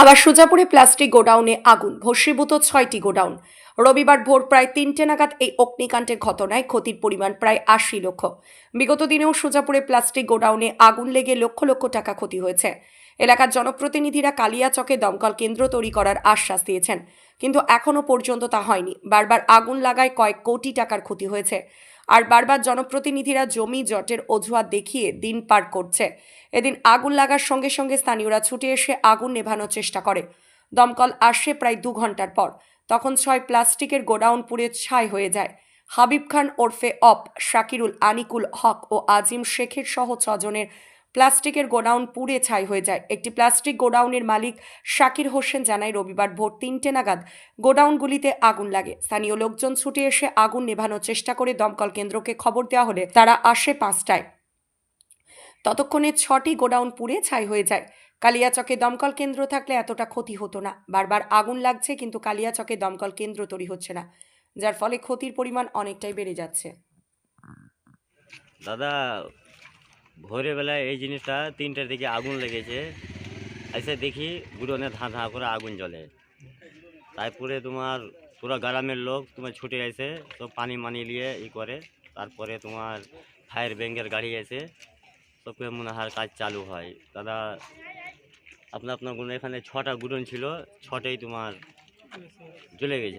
আবার সুজাপুরে প্লাস্টিক গোডাউনে আগুন, ভস্মীভূত ছয়টি গোডাউন। রবিবার ভোর প্রায় তিনটে নাগাদ এই অগ্নিকাণ্ডের ঘটনায় ক্ষতির পরিমাণ প্রায় আশি লক্ষ। বিগত দিনেও সুজাপুরে প্লাস্টিক গোডাউনে আগুন লেগে লক্ষ লক্ষ টাকা ক্ষতি হয়েছে। এলাকার জনপ্রতিনিধিরা কালিয়াচকে দমকল কেন্দ্র তৈরি করার আশ্বাস দিয়েছেন। কিন্তু এখনও পর্যন্ত তা হয়নি। বারবার আগুন লাগায় কয়েক কোটি টাকার ক্ষতি হয়েছে। আর বারবার জনপ্রতিনিধিরা জমি জটের অজুহাত দেখিয়ে দিন পার করছে। এদিন আগুন লাগার সঙ্গে সঙ্গে স্থানীয়রা ছুটে এসে আগুন নেভানোর চেষ্টা করে। দমকল আসে প্রায় দু ঘণ্টার পর। তখন ছয় প্লাস্টিকের গোডাউন পুড়ে ছাই হয়ে যায়। হাবিব খান ওরফে অপ, শাকিরুল, আনিকুল হক ও আজিম শেখের সহ ছজনের প্লাস্টিকের গোডাউন পুড়ে ছাই হয়ে যায়। একটি প্লাস্টিক গোডাউনের মালিক শাকির হোসেন জানায়, রবিবার ভোর তিনটে নাগাদ গোডাউনগুলিতে আগুন লাগে। স্থানীয় লোকজন ছুটে এসে আগুন নেভানোর চেষ্টা করে দমকল কেন্দ্রকে খবর দেওয়া হলে তারা আসে পাঁচটায়। ততক্ষণে ছটি গোডাউন পুড়ে ছাই হয়ে যায়। কালিয়াচকে দমকল কেন্দ্র থাকলে এতটা ক্ষতি হতো না। বারবার আগুন লাগছে, কিন্তু কালিয়াচকে দমকল কেন্দ্র তৈরি হচ্ছে না, যার ফলে ক্ষতির পরিমাণ অনেকটাই বেড়ে যাচ্ছে। দাদা ভোরের বেলায় এই জিনিসটা তিনটার দিকে আগুন লেগেছে। এসে দেখি গুড়নে ধা ধা করে আগুন জ্বলে। তারপরে তোমার পুরো গ্রামের লোক তোমার ছুটে এসে তো পানি মানি নিয়ে ই করে। তারপরে তোমার ফায়ার ব্যাঙ্কের গাড়ি এসে মনে হয় কাজ চালু হয়। দাদা, আপনার আপনার গুণ এখানে ছটা গুডন ছিল, ছটাই তোমার জ্বলে গেছে।